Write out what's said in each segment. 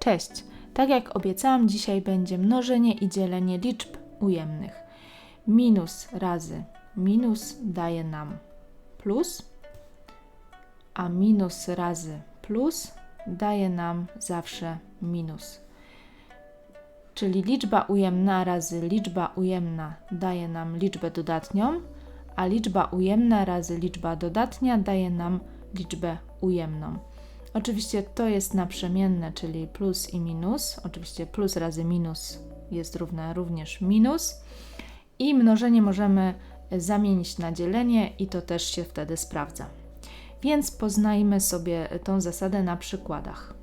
Cześć! Tak jak obiecałam, dzisiaj będzie mnożenie i dzielenie liczb ujemnych. Minus razy minus daje nam plus, a minus razy plus daje nam zawsze minus. Czyli liczba ujemna razy liczba ujemna daje nam liczbę dodatnią, a liczba ujemna razy liczba dodatnia daje nam liczbę ujemną. Oczywiście to jest naprzemienne, czyli plus i minus. Oczywiście plus razy minus jest równe również minus. I mnożenie możemy zamienić na dzielenie i to też się wtedy sprawdza. Więc poznajmy sobie tą zasadę na przykładach.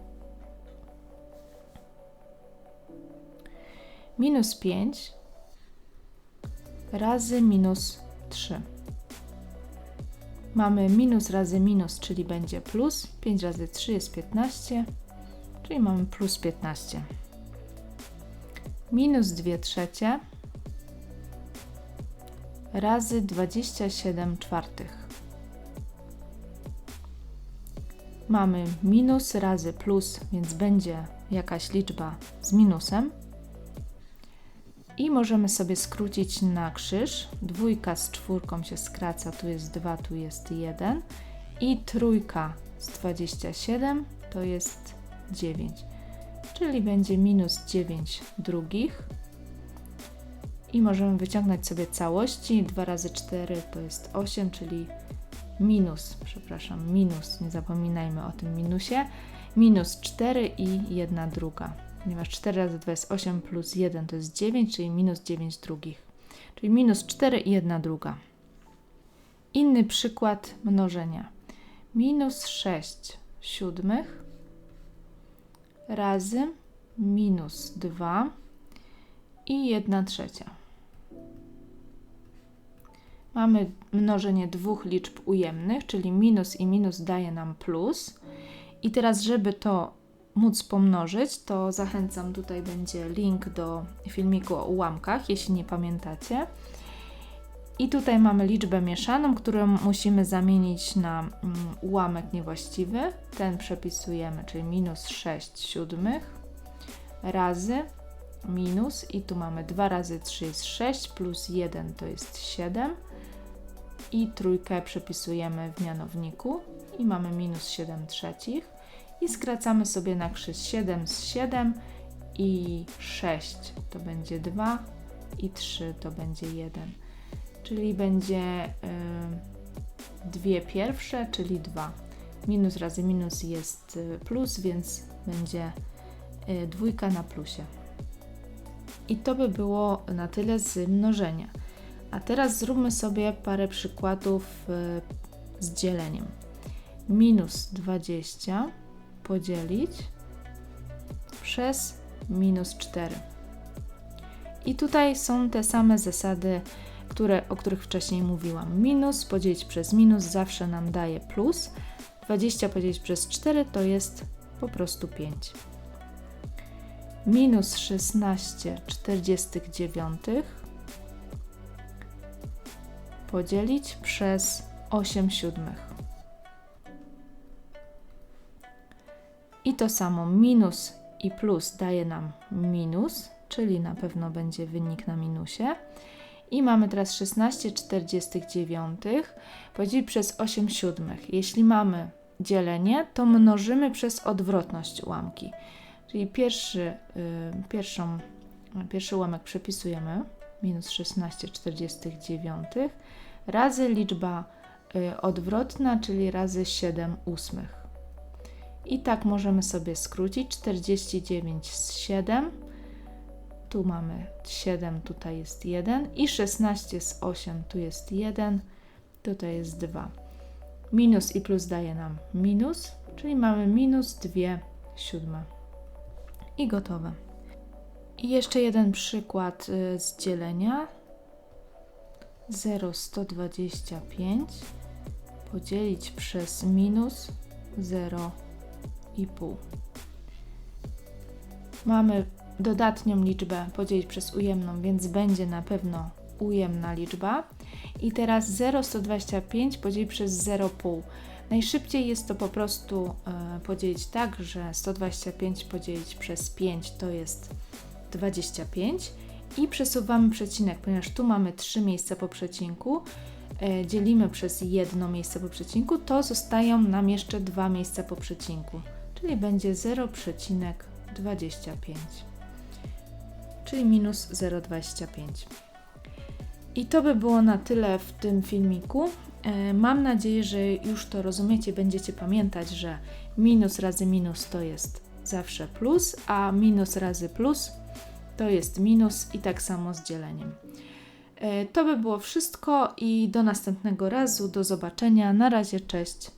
Minus 5 razy minus 3 mamy minus razy minus, czyli będzie plus. 5 razy 3 jest 15, czyli mamy plus 15. Minus 2 trzecie razy 27 czwartych. Mamy minus razy plus, więc będzie jakaś liczba z minusem i możemy sobie skrócić na krzyż. Dwójka z czwórką się skraca, tu jest 2, tu jest 1 i trójka z 27 to jest 9, czyli będzie minus 9 drugich. I możemy wyciągnąć sobie całości. 2 razy 4 to jest 8, czyli minus, przepraszam, minus, nie zapominajmy o tym minusie, minus 4 i 1 druga ponieważ 4 razy 2 jest 8 plus 1 to jest 9, czyli minus 9 drugich. Czyli minus 4 i 1 druga. Inny przykład mnożenia. Minus 6 siódmych razy minus 2 i 1 trzecia. Mamy mnożenie dwóch liczb ujemnych, czyli minus i minus daje nam plus. I teraz, żeby to móc pomnożyć, to zachęcam, tutaj będzie link do filmiku o ułamkach, jeśli nie pamiętacie. I tutaj mamy liczbę mieszaną, którą musimy zamienić na mm, ułamek niewłaściwy. Ten przepisujemy, czyli minus 6 siódmych razy minus i tu mamy 2 razy 3 jest 6 plus 1 to jest 7 i trójkę przepisujemy w mianowniku i mamy minus 7 trzecich i skracamy sobie na krzyż 7 z 7 i 6 to będzie 2 i 3 to będzie 1. Czyli będzie y, dwie pierwsze, czyli 2. Minus razy minus jest y, plus, więc będzie y, dwójka na plusie. I to by było na tyle z mnożenia. A teraz zróbmy sobie parę przykładów y, z dzieleniem. Minus 20 podzielić przez minus 4. I tutaj są te same zasady, które, o których wcześniej mówiłam. Minus podzielić przez minus zawsze nam daje plus. 20 podzielić przez 4 to jest po prostu 5. Minus 16 49 podzielić przez 8 siódmych. To samo minus i plus daje nam minus, czyli na pewno będzie wynik na minusie. I mamy teraz 16 49 podzielić przez 8 siódmych. Jeśli mamy dzielenie, to mnożymy przez odwrotność ułamki. Czyli pierwszy, y, pierwszą, pierwszy ułamek przepisujemy, minus 16 49 razy liczba y, odwrotna, czyli razy 7 ósmych. I tak możemy sobie skrócić 49 z 7. Tu mamy 7, tutaj jest 1 i 16 z 8, tu jest 1, tutaj jest 2. Minus i plus daje nam minus, czyli mamy minus 2 siódme. I gotowe. I jeszcze jeden przykład y, z dzielenia. 0,125 podzielić przez minus 0 2,5. Mamy dodatnią liczbę podzielić przez ujemną, więc będzie na pewno ujemna liczba. I teraz 0,125 podzielić przez 0,5. Najszybciej jest to po prostu e, podzielić tak, że 125 podzielić przez 5 to jest 25 i przesuwamy przecinek, ponieważ tu mamy 3 miejsca po przecinku, e, dzielimy przez jedno miejsce po przecinku, to zostają nam jeszcze dwa miejsca po przecinku, czyli będzie 0,25, czyli minus 0,25. I to by było na tyle w tym filmiku. E, Mam nadzieję, że już to rozumiecie, będziecie pamiętać, że minus razy minus to jest zawsze plus, a minus razy plus to jest minus i tak samo z dzieleniem. E, To by było wszystko i do następnego razu. Do zobaczenia. Na razie, cześć.